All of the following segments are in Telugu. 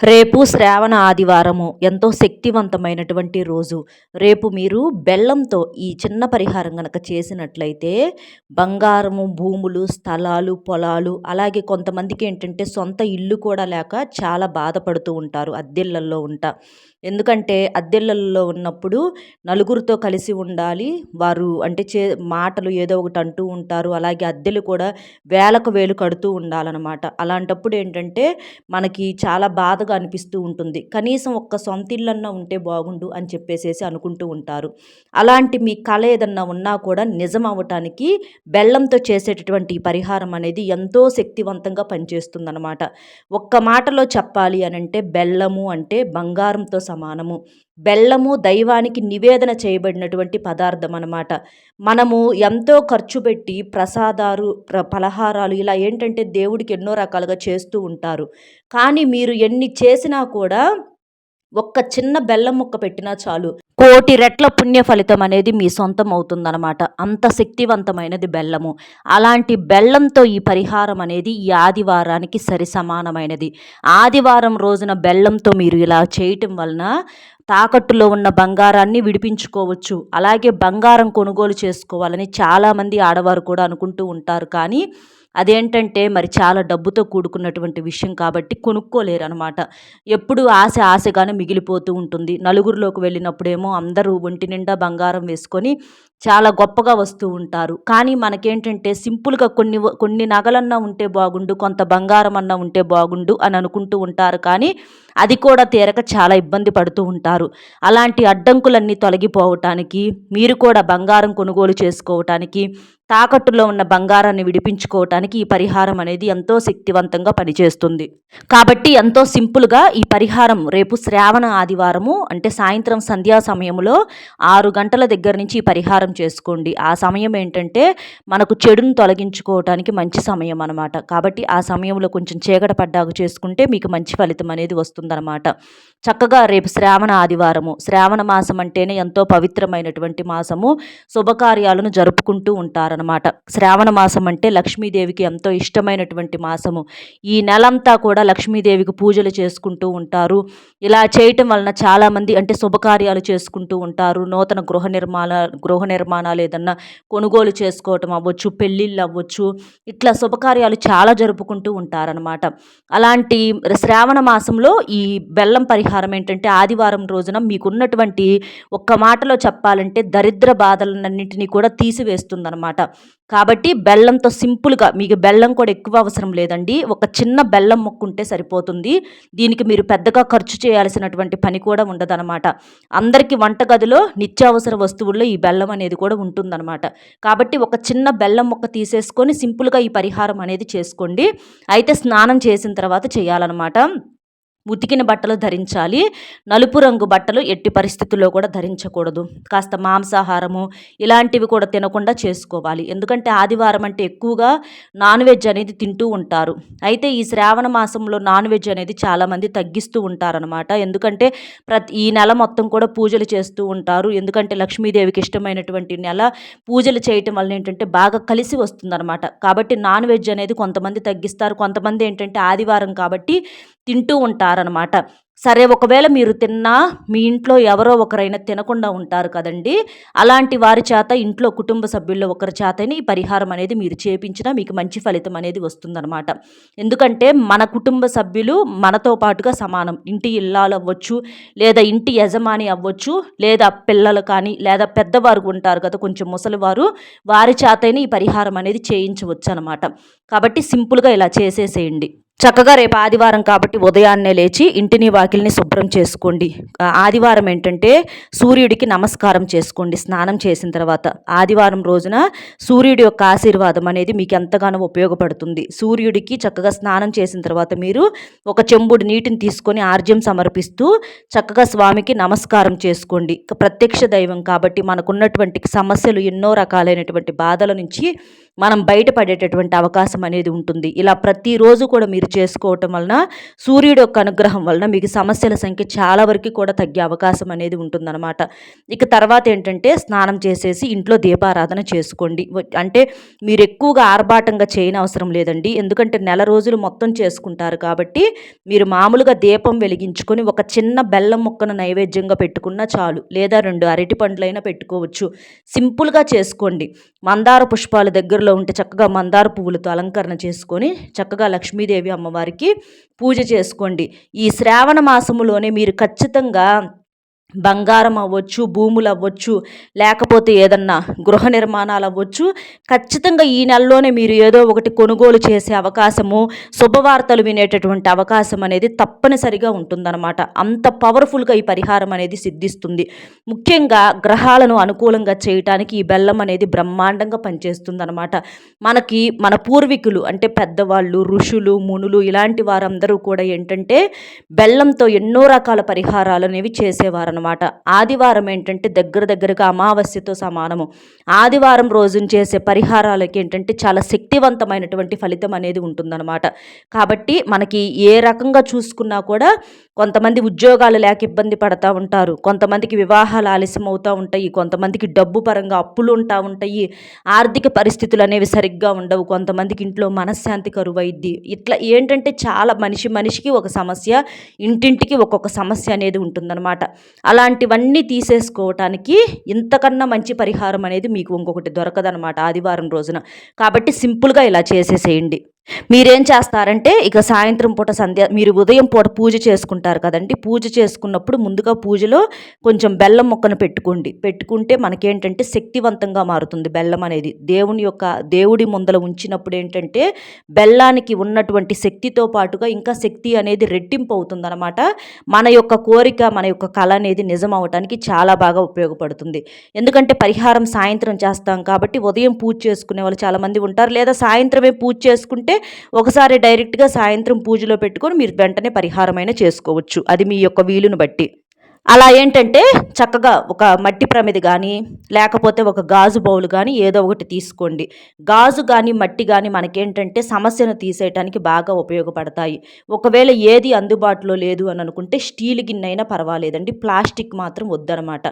రేపు శ్రావణ ఆదివారము. ఎంతో శక్తివంతమైనటువంటి రోజు. రేపు మీరు బెల్లంతో ఈ చిన్న పరిహారం కనుక చేసినట్లయితే బంగారము భూములు స్థలాలు పొలాలు అలాగే కొంతమందికి ఏంటంటే సొంత ఇల్లు కూడా లేక చాలా బాధపడుతూ ఉంటారు. అద్దెళ్ళల్లో ఉంటా. ఎందుకంటే అద్దెళ్ళల్లో ఉన్నప్పుడు నలుగురితో కలిసి ఉండాలి. వారు అంటే చే మాటలు ఏదో ఒకటి అంటూ ఉంటారు. అలాగే అద్దెలు కూడా వేలకు వేలు కడుతూ ఉండాలన్నమాట. అలాంటప్పుడు ఏంటంటే మనకి చాలా బాధగా అనిపిస్తూ ఉంటుంది. కనీసం ఒక్క సొంత ఇల్లన్నా ఉంటే బాగుండు అని చెప్పేసేసి అనుకుంటూ ఉంటారు. అలాంటి మీ కళ ఏదన్నా ఉన్నా కూడా నిజం అవ్వటానికి బెల్లంతో చేసేటటువంటి పరిహారం అనేది ఎంతో శక్తివంతంగా పనిచేస్తుందన్నమాట. ఒక్క మాటలో చెప్పాలి అని అంటే బెల్లము అంటే బంగారంతో సమానము. బెల్లము దైవానికి నివేదన చేయబడినటువంటి పదార్థం అన్నమాట మనము ఎంతో ఖర్చు పెట్టి ప్రసాదాలు ప్ర పలహారాలు ఇలా ఏంటంటే దేవుడికి ఎన్నో రకాలుగా చేస్తూ ఉంటారు. కానీ మీరు ఎన్ని చేసినా కూడా ఒక్క చిన్న బెల్లం ముక్క పెట్టినా చాలు. కోటి రెట్ల పుణ్య ఫలితం అనేది మీ సొంతం అవుతుందన్నమాట అంత శక్తివంతమైనది బెల్లము. అలాంటి బెల్లంతో ఈ పరిహారం అనేది ఈ ఆదివారానికి సరి సమానమైనది. ఆదివారం రోజున బెల్లంతో మీరు ఇలా చేయటం వలన తాకట్టులో ఉన్న బంగారాన్ని విడిపించుకోవచ్చు. అలాగే బంగారం కొనుగోలు చేసుకోవాలని చాలామంది ఆడవారు కూడా అనుకుంటూ ఉంటారు. కానీ అదేంటంటే మరి చాలా డబ్బుతో కూడుకున్నటువంటి విషయం కాబట్టి కొనుక్కోలేరు అనమాట ఎప్పుడు ఆశ ఆశగానే మిగిలిపోతూ ఉంటుంది. నలుగురిలోకి వెళ్ళినప్పుడేమో అందరూ ఒంటి నిండా బంగారం వేసుకొని చాలా గొప్పగా వస్తూ ఉంటారు. కానీ మనకేంటంటే సింపుల్గా కొన్ని కొన్ని నగలన్నా ఉంటే బాగుండు కొంత బంగారం అన్నా ఉంటే బాగుండు అని అనుకుంటూ ఉంటారు. కానీ అది కూడా తీరక చాలా ఇబ్బంది పడుతూ ఉంటారు. అలాంటి అడ్డంకులన్నీ తొలగిపోవటానికి మీరు కూడా బంగారం కొనుగోలు చేసుకోవటానికి తాకట్టులో ఉన్న బంగారాన్ని విడిపించుకోవటానికి ఈ పరిహారం అనేది ఎంతో శక్తివంతంగా పనిచేస్తుంది. కాబట్టి ఎంతో సింపుల్గా ఈ పరిహారం రేపు శ్రావణ ఆదివారము అంటే సాయంత్రం సంధ్యా సమయంలో ఆరు గంటల దగ్గర నుంచి ఈ పరిహారం చేసుకోండి. ఆ సమయం ఏంటంటే మనకు చెడును తొలగించుకోవటానికి మంచి సమయం అనమాట కాబట్టి ఆ సమయంలో కొంచెం చీకట పడ్డాకు చేసుకుంటే మీకు మంచి ఫలితం అనేది వస్తుంది. వస్తుందన్నమాట చక్కగా రేపు శ్రావణ ఆదివారము. శ్రావణ మాసం అంటేనే ఎంతో పవిత్రమైనటువంటి మాసము. శుభకార్యాలను జరుపుకుంటూ ఉంటారనమాట శ్రావణ మాసం అంటే లక్ష్మీదేవికి ఎంతో ఇష్టమైనటువంటి మాసము. ఈ నెలంతా కూడా లక్ష్మీదేవికి పూజలు చేసుకుంటూ ఉంటారు. ఇలా చేయటం వలన చాలామంది అంటే శుభకార్యాలు చేసుకుంటూ ఉంటారు. నూతన గృహ నిర్మాణ గృహ నిర్మాణాలు ఏదన్నా కొనుగోలు చేసుకోవటం అవ్వచ్చు పెళ్ళిళ్ళు అవ్వచ్చు. ఇట్లా శుభకార్యాలు చాలా జరుపుకుంటూ ఉంటారనమాట అలాంటి శ్రావణ మాసంలో ఈ బెల్లం పరిహారం ఏంటంటే ఆదివారం రోజున మీకున్నటువంటి ఒక్క మాటలో చెప్పాలంటే దరిద్ర బాధలన్నింటినీ కూడా తీసివేస్తుందనమాట కాబట్టి బెల్లంతో సింపుల్గా మీకు బెల్లం కూడా ఎక్కువ అవసరం లేదండి. ఒక చిన్న బెల్లం మొక్క ఉంటే సరిపోతుంది. దీనికి మీరు పెద్దగా ఖర్చు చేయాల్సినటువంటి పని కూడా ఉండదనమాట అందరికీ వంటగదిలో నిత్యావసర వస్తువుల్లో ఈ బెల్లం అనేది కూడా ఉంటుందన్నమాట. కాబట్టి ఒక చిన్న బెల్లం మొక్క తీసేసుకొని సింపుల్గా ఈ పరిహారం అనేది చేసుకోండి. అయితే స్నానం చేసిన తర్వాత చేయాలన్నమాట. ఉతికిన బట్టలు ధరించాలి. నలుపు రంగు బట్టలు ఎట్టి పరిస్థితుల్లో కూడా ధరించకూడదు. కాస్త మాంసాహారము ఇలాంటివి కూడా తినకుండా చేసుకోవాలి. ఎందుకంటే ఆదివారం అంటే ఎక్కువగా నాన్ వెజ్ అనేది తింటూ ఉంటారు. అయితే ఈ శ్రావణ మాసంలో నాన్ వెజ్ అనేది చాలామంది తగ్గిస్తూ ఉంటారనమాట ఎందుకంటే ప్రతి ఈ నెల మొత్తం కూడా పూజలు చేస్తూ ఉంటారు. ఎందుకంటే లక్ష్మీదేవికి ఇష్టమైనటువంటి నెల పూజలు చేయటం వల్ల ఏంటంటే బాగా కలిసి వస్తుందన్నమాట. కాబట్టి నాన్ వెజ్ అనేది కొంతమంది తగ్గిస్తారు. కొంతమంది ఏంటంటే ఆదివారం కాబట్టి తింటూ ఉంటారనమాట సరే ఒకవేళ మీరు తిన్నా మీ ఇంట్లో ఎవరో ఒకరైనా తినకుండా ఉంటారు కదండి. అలాంటి వారి చేత ఇంట్లో కుటుంబ సభ్యుల్లో ఒకరి చేతని ఈ పరిహారం అనేది మీరు చేపించినా మీకు మంచి ఫలితం అనేది వస్తుందన్నమాట. ఎందుకంటే మన కుటుంబ సభ్యులు మనతో పాటుగా సమానం. ఇంటి ఇల్లాలు అవ్వచ్చు లేదా ఇంటి యజమాని అవ్వచ్చు లేదా పిల్లలు కానీ లేదా పెద్దవారు ఉంటారు కదా కొంచెం ముసలివారు వారి చేతని ఈ పరిహారం అనేది చేయించవచ్చు అనమాట కాబట్టి సింపుల్గా ఇలా చేసేసేయండి. చక్కగా రేపు ఆదివారం కాబట్టి ఉదయాన్నే లేచి ఇంటిని వాకిల్ని శుభ్రం చేసుకోండి. ఆదివారం ఏంటంటే సూర్యుడికి నమస్కారం చేసుకోండి. స్నానం చేసిన తర్వాత ఆదివారం రోజున సూర్యుడి యొక్క ఆశీర్వాదం అనేది మీకు ఎంతగానో ఉపయోగపడుతుంది. సూర్యుడికి చక్కగా స్నానం చేసిన తర్వాత మీరు ఒక చెంబుడు నీటిని తీసుకొని ఆర్జ్యం సమర్పిస్తూ చక్కగా స్వామికి నమస్కారం చేసుకోండి. ప్రత్యక్ష దైవం కాబట్టి మనకున్నటువంటి సమస్యలు ఎన్నో రకాలైనటువంటి బాధల నుంచి మనం బయటపడేటటువంటి అవకాశం అనేది ఉంటుంది. ఇలా ప్రతిరోజు కూడా మీరు చేసుకోవటం వలన సూర్యుడు యొక్క అనుగ్రహం వలన మీకు సమస్యల సంఖ్య చాలా వరకు కూడా తగ్గే అవకాశం అనేది ఉంటుందన్నమాట. ఇక తర్వాత ఏంటంటే స్నానం చేసేసి ఇంట్లో దీపారాధన చేసుకోండి. అంటే మీరు ఎక్కువగా ఆర్భాటంగా చేయని అవసరం లేదండి. ఎందుకంటే నెల రోజులు మొత్తం చేసుకుంటారు కాబట్టి మీరు మామూలుగా దీపం వెలిగించుకొని ఒక చిన్న బెల్లం ముక్కను నైవేద్యంగా పెట్టుకున్నా చాలు. లేదా రెండు అరటి పండ్లైనా పెట్టుకోవచ్చు. సింపుల్గా చేసుకోండి. మందార పుష్పాలు దగ్గరలో ఉంటే చక్కగా మందార పువ్వులతో అలంకరణ చేసుకొని చక్కగా లక్ష్మీదేవి అమ్మవారికి పూజ చేసుకోండి. ఈ శ్రావణ మాసములోనే మీరు ఖచ్చితంగా బంగారం అవ్వచ్చు భూములు అవ్వచ్చు లేకపోతే ఏదన్నా గృహ నిర్మాణాలు అవ్వచ్చు ఖచ్చితంగా ఈ నెలలోనే మీరు ఏదో ఒకటి కొనుగోలు చేసే అవకాశము శుభవార్తలు వినేటటువంటి అవకాశం అనేది తప్పనిసరిగా ఉంటుందన్నమాట. అంత పవర్ఫుల్గా ఈ పరిహారం అనేది సిద్ధిస్తుంది. ముఖ్యంగా గ్రహాలను అనుకూలంగా చేయటానికి ఈ బెల్లం అనేది బ్రహ్మాండంగా పనిచేస్తుందన్నమాట. మనకి మన పూర్వీకులు అంటే పెద్దవాళ్ళు ఋషులు మునులు ఇలాంటి వారందరూ కూడా ఏంటంటే బెల్లంతో ఎన్నో రకాల పరిహారాలు అనేవి చేసేవారు అనమాట ఆదివారం ఏంటంటే దగ్గర దగ్గరగా అమావాస్యతో సమానము. ఆదివారం రోజున చేసే పరిహారాలకి ఏంటంటే చాలా శక్తివంతమైనటువంటి ఫలితం అనేది ఉంటుందన్నమాట. కాబట్టి మనకి ఏ రకంగా చూసుకున్నా కూడా కొంతమంది ఉద్యోగాలు లేక ఇబ్బంది పడతా ఉంటారు. కొంతమందికి వివాహాలు ఆలస్యం అవుతూ ఉంటాయి. కొంతమందికి డబ్బు పరంగా అప్పులు ఉంటా ఉంటాయి. ఆర్థిక పరిస్థితులు అనేవి సరిగ్గా ఉండవు. కొంతమందికి ఇంట్లో మనశ్శాంతి కరువైద్ది. ఇట్లా ఏంటంటే చాలా మనిషి మనిషికి ఒక సమస్య ఇంటింటికి ఒక్కొక్క సమస్య అనేది ఉంటుందన్నమాట. అలాంటివన్నీ తీసేసుకోవటానికి ఇంతకన్నా మంచి పరిహారం అనేది మీకు ఇంకొకటి దొరకదనమాట ఆదివారం రోజున. కాబట్టి సింపుల్గా ఇలా చేసేసేయండి. మీరేం చేస్తారంటే ఇక సాయంత్రం పూట సంధ్య మీరు ఉదయం పూట పూజ చేసుకుంటారు కదండి. పూజ చేసుకున్నప్పుడు ముందుగా పూజలో కొంచెం బెల్లం మొక్కను పెట్టుకోండి. పెట్టుకుంటే మనకేంటంటే శక్తివంతంగా మారుతుంది బెల్లం అనేది. దేవుని యొక్క దేవుడి ముందల ఉంచినప్పుడు ఏంటంటే బెల్లానికి ఉన్నటువంటి శక్తితో పాటుగా ఇంకా శక్తి అనేది రెట్టింపు అవుతుందన్నమాట. మన యొక్క కోరిక మన యొక్క కళ అనేది నిజం అవటానికి చాలా బాగా ఉపయోగపడుతుంది. ఎందుకంటే పరిహారం సాయంత్రం చేస్తాం కాబట్టి ఉదయం పూజ చేసుకునే వాళ్ళు చాలామంది ఉంటారు. లేదా సాయంత్రమే పూజ చేసుకుంటే ఒకసారి డైరెక్ట్గా సాయంత్రం పూజలో పెట్టుకొని మీరు వెంటనే పరిహారమైన చేసుకోవచ్చు. అది మీ యొక్క వీలును బట్టి. అలా ఏంటంటే చక్కగా ఒక మట్టి ప్రమిది కానీ లేకపోతే ఒక గాజు బౌల్ కానీ ఏదో ఒకటి తీసుకోండి. గాజు కానీ మట్టి కానీ మనకేంటంటే సమస్యను తీసేయటానికి బాగా ఉపయోగపడతాయి. ఒకవేళ ఏది అందుబాటులో లేదు అని అనుకుంటే స్టీల్ గిన్నె అయినా పర్వాలేదండి. ప్లాస్టిక్ మాత్రం వద్దనమాట.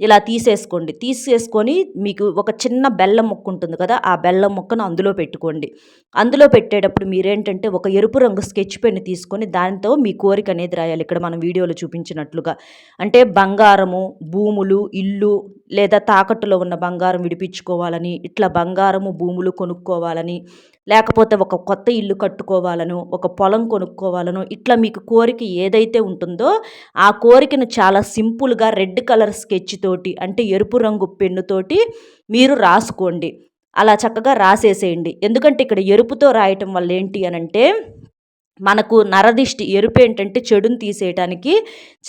ఇలా తీసేసుకోండి. తీసేసుకొని మీకు ఒక చిన్న బెల్లం ముక్క ఉంటుంది కదా ఆ బెల్లం ముక్కను అందులో పెట్టుకోండి. అందులో పెట్టేటప్పుడు మీరేంటంటే ఒక ఎరుపు రంగు స్కెచ్ పెన్ తీసుకొని దానితో మీ కోరిక అనేది రాయాలి. ఇక్కడ మనం వీడియోలో చూపించినట్లుగా. అంటే బంగారము భూములు ఇల్లు లేదా తాకట్టులో ఉన్న బంగారం విడిపించుకోవాలని ఇట్లా బంగారము భూములు కొనుక్కోవాలని లేకపోతే ఒక కొత్త ఇల్లు కట్టుకోవాలను ఒక పొలం కొనుక్కోవాలను ఇట్లా మీకు కోరిక ఏదైతే ఉంటుందో ఆ కోరికను చాలా సింపుల్గా రెడ్ కలర్ స్కెచ్ తోటి అంటే ఎరుపు రంగు పెన్నుతోటి మీరు రాసుకోండి. అలా చక్కగా రాసేసేయండి. ఎందుకంటే ఇక్కడ ఎరుపుతో రాయటం వల్ల ఏంటి అనంటే మనకు నరదిష్టి ఎరుపు ఏంటంటే చెడును తీసేయటానికి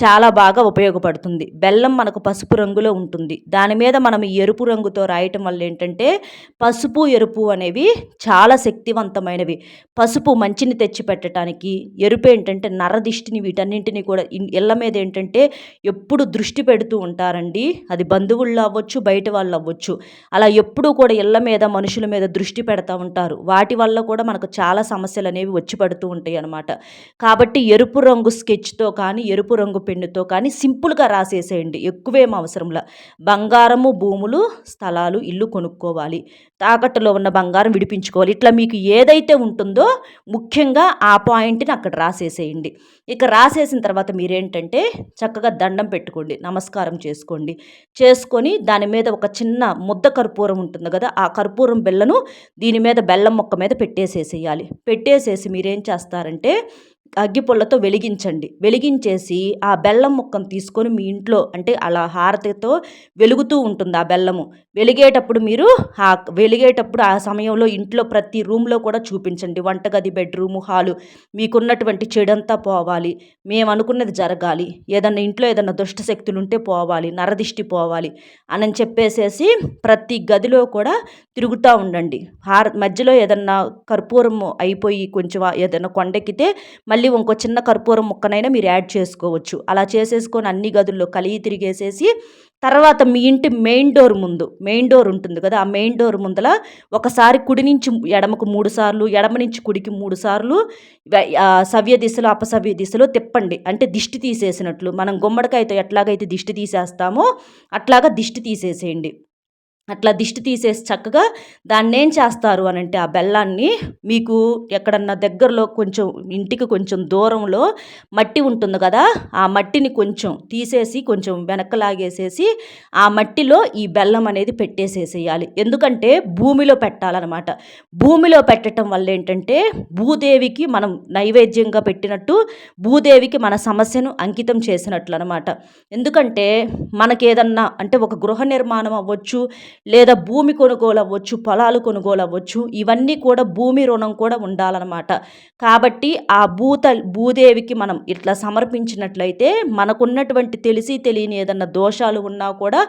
చాలా బాగా ఉపయోగపడుతుంది. బెల్లం మనకు పసుపు రంగులో ఉంటుంది. దాని మీద మనం ఎరుపు రంగుతో రాయటం వల్ల ఏంటంటే పసుపు ఎరుపు అనేవి చాలా శక్తివంతమైనవి. పసుపు మంచిని తెచ్చి పెట్టడానికి ఎరుపు ఏంటంటే నరదిష్టిని వీటన్నింటినీ కూడా ఇళ్ళ మీద ఏంటంటే ఎప్పుడు దృష్టి పెడుతూ ఉంటారండి. అది బంధువుల్లో అవ్వచ్చు బయట వాళ్ళు అవ్వచ్చు. అలా ఎప్పుడూ కూడా ఇళ్ళ మీద మనుషుల మీద దృష్టి పెడతా ఉంటారు. వాటి వల్ల కూడా మనకు చాలా సమస్యలు అనేవి వచ్చి పడుతూ ఉంటాయి. ఉంటాయి అనమాట కాబట్టి ఎరుపు రంగు స్కెచ్తో కానీ ఎరుపు రంగు పెన్నుతో కానీ సింపుల్గా రాసేసేయండి. ఎక్కువేం అవసరంలా. బంగారము భూములు స్థలాలు ఇల్లు కొనుక్కోవాలి. తాకట్టులో ఉన్న బంగారం విడిపించుకోవాలి. ఇట్లా మీకు ఏదైతే ఉంటుందో ముఖ్యంగా ఆ పాయింట్ని అక్కడ రాసేసేయండి. ఇక రాసేసిన తర్వాత మీరేంటంటే చక్కగా దండం పెట్టుకోండి. నమస్కారం చేసుకోండి. చేసుకొని దాని మీద ఒక చిన్న ముద్ద కర్పూరం ఉంటుంది కదా ఆ కర్పూరం బిళ్ళను దీని మీద బెల్లం మొక్క మీద పెట్టేసేసేయాలి. పెట్టేసేసి మీరేం చేస్తారు? చేస్తున్నారంటే అగ్గిపుల్లతో వెలిగించండి. వెలిగించేసి ఆ బెల్లం ముక్కను తీసుకొని మీ ఇంట్లో అంటే అలా హారతితో వెలుగుతూ ఉంటుంది ఆ బెల్లము. వెలిగేటప్పుడు మీరు ఆ వెలిగేటప్పుడు ఆ సమయంలో ఇంట్లో ప్రతి రూమ్లో కూడా చూపించండి. వంటగది బెడ్రూము హాలు మీకున్నటువంటి చెడంతా పోవాలి. మేము అనుకున్నది జరగాలి. ఏదన్నా ఇంట్లో ఏదన్నా దుష్ట శక్తులు ఉంటే పోవాలి. నరదిష్టి పోవాలి అని చెప్పేసేసి ప్రతి గదిలో కూడా తిరుగుతూ ఉండండి. హార మధ్యలో ఏదన్నా కర్పూరం అయిపోయి కొంచెం ఏదైనా కొండెక్కితే మళ్ళీ ఇంకో చిన్న కర్పూరం ముక్కనైనా మీరు యాడ్ చేసుకోవచ్చు. అలా చేసేసుకొని అన్ని గదుల్లో కలిగి తిరిగేసేసి తర్వాత మీ ఇంటి మెయిన్ డోర్ ముందు మెయిన్ డోర్ ఉంటుంది కదా ఆ మెయిన్ డోర్ ముందల ఒకసారి కుడి నుంచి ఎడమకు మూడు సార్లు ఎడమ నుంచి కుడికి మూడు సార్లు సవ్య దిశలో అపసవ్య దిశలో తిప్పండి. అంటే దిష్టి తీసేసినట్లు. మనం గుమ్మడికాయతో ఎట్లాగైతే దిష్టి తీసేస్తామో అట్లాగా దిష్టి తీసేసేయండి. అట్లా దిష్టి తీసేసి చక్కగా దాన్ని ఏం చేస్తారు అని అంటే ఆ బెల్లాన్ని మీకు ఎక్కడన్నా దగ్గరలో కొంచెం ఇంటికి కొంచెం దూరంలో మట్టి ఉంటుంది కదా ఆ మట్టిని కొంచెం తీసేసి కొంచెం వెనక్కి లాగేసేసి ఆ మట్టిలో ఈ బెల్లం అనేది పెట్టేసేసేయాలి. ఎందుకంటే భూమిలో పెట్టాలన్నమాట. భూమిలో పెట్టడం వల్ల ఏంటంటే భూదేవికి మనం నైవేద్యంగా పెట్టినట్టు భూదేవికి మన సమస్యను అంకితం చేసినట్లు అనమాట ఎందుకంటే మనకేదన్నా అంటే ఒక గృహ నిర్మాణం అవ్వచ్చు లేదా భూమి కొనుగోలు అవ్వచ్చు పొలాలు కొనుగోలు అవ్వచ్చు ఇవన్నీ కూడా భూమి రుణం కూడా ఉండాలన్నమాట. కాబట్టి ఆ భూత భూదేవికి మనం ఇట్లా సమర్పించినట్లయితే మనకున్నటువంటి తెలిసి తెలియని ఏదన్నా దోషాలు ఉన్నా కూడా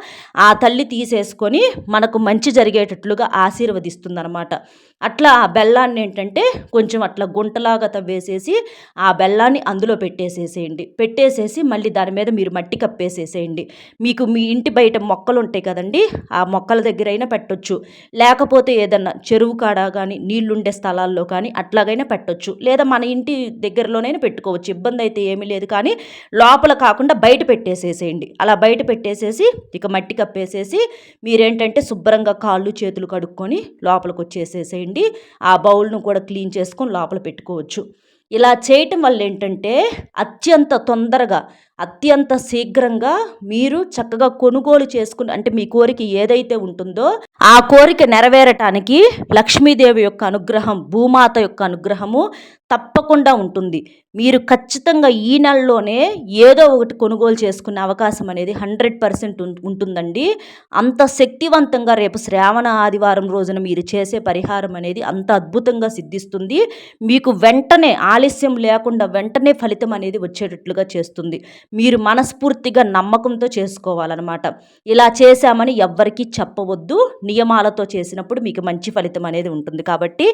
ఆ తల్లి తీసేసుకొని మనకు మంచి జరిగేటట్లుగా ఆశీర్వదిస్తుందన్నమాట. అట్లా ఆ బెల్లాన్ని ఏంటంటే కొంచెం అట్లా గుంటలాగా తవ్వేసేసి ఆ బెల్లాన్ని అందులో పెట్టేసేసేయండి. పెట్టేసేసి మళ్ళీ దాని మీద మీరు మట్టి కప్పేసేసేయండి. మీకు మీ ఇంటి బయట మొక్కలు ఉంటాయి కదండి ఆ మొక్కలు దగ్గర అయినా పెట్టొచ్చు. లేకపోతే ఏదన్నా చెరువు కాడ కానీ నీళ్ళుండే స్థలాల్లో కానీ అట్లాగైనా పెట్టొచ్చు. లేదా మన ఇంటి దగ్గరలోనైనా పెట్టుకోవచ్చు. ఇబ్బంది అయితే ఏమీ లేదు. కానీ లోపల కాకుండా బయట పెట్టేసేసేయండి. అలా బయట పెట్టేసేసి ఇక మట్టి కప్పేసేసి మీరేంటంటే శుభ్రంగా కాళ్ళు చేతులు కడుక్కొని లోపలికి వచ్చేసేసేయండి ఆ బౌల్ను కూడా క్లీన్ చేసుకొని లోపల పెట్టుకోవచ్చు. ఇలా చేయటం వల్ల ఏంటంటే అత్యంత తొందరగా అత్యంత శీఘ్రంగా మీరు చక్కగా కొనుగోలు చేసుకుని అంటే మీ కోరిక ఏదైతే ఉంటుందో ఆ కోరిక నెరవేరటానికి లక్ష్మీదేవి యొక్క అనుగ్రహం భూమాత యొక్క అనుగ్రహము తప్పకుండా ఉంటుంది. మీరు ఖచ్చితంగా ఈ నెలలోనే ఏదో ఒకటి కొనుగోలు చేసుకునే అవకాశం అనేది హండ్రెడ్ పర్సెంట్ ఉంటుందండి. అంత శక్తివంతంగా రేపు శ్రావణ ఆదివారం రోజున మీరు చేసే పరిహారం అనేది అంత అద్భుతంగా సిద్ధిస్తుంది. మీకు వెంటనే ఆలస్యం లేకుండా వెంటనే ఫలితం అనేది వచ్చేటట్లుగా చేస్తుంది. మీరు మనస్ఫూర్తిగా నమ్మకంతో చేసుకోవాలన్నమాట. ఇలా చేశామని ఎవ్వరికీ చెప్పవద్దు. నియమాలతో చేసినప్పుడు మీకు మంచి ఫలితం అనేది ఉంటుంది. కాబట్టి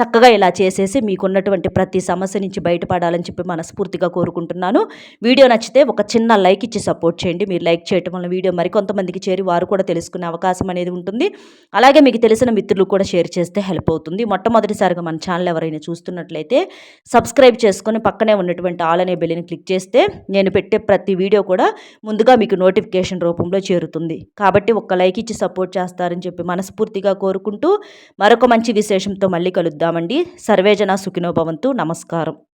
చక్కగా ఇలా చేసేసి మీకున్నటువంటి ప్రతి సమస్య నుంచి బయటపడాలని చెప్పి మనస్ఫూర్తిగా కోరుకుంటున్నాను. వీడియో నచ్చితే ఒక చిన్న లైక్ ఇచ్చి సపోర్ట్ చేయండి. మీరు లైక్ చేయటం వల్ల వీడియో మరికొంతమందికి చేరి వారు కూడా తెలుసుకునే అవకాశం అనేది ఉంటుంది. అలాగే మీకు తెలిసిన మిత్రులు కూడా షేర్ చేస్తే హెల్ప్ అవుతుంది. మొట్టమొదటిసారిగా మన ఛానల్ ఎవరైనా చూస్తున్నట్లయితే సబ్స్క్రైబ్ చేసుకొని పక్కనే ఉన్నటువంటి ఆల్ అనే బెల్లిని క్లిక్ చేస్తే నేను పెట్టే ప్రతి వీడియో కూడా ముందుగా మీకు నోటిఫికేషన్ రూపంలో చేరుతుంది. కాబట్టి ఒక్క లైక్ ఇచ్చి సపోర్ట్ చేస్తారని చెప్పి మనస్ఫూర్తిగా కోరుకుంటూ మరొక మంచి విశేషంతో మళ్ళీ కలుద్దామండి. సర్వేజన సుఖినోభవంతు నమస్కారం.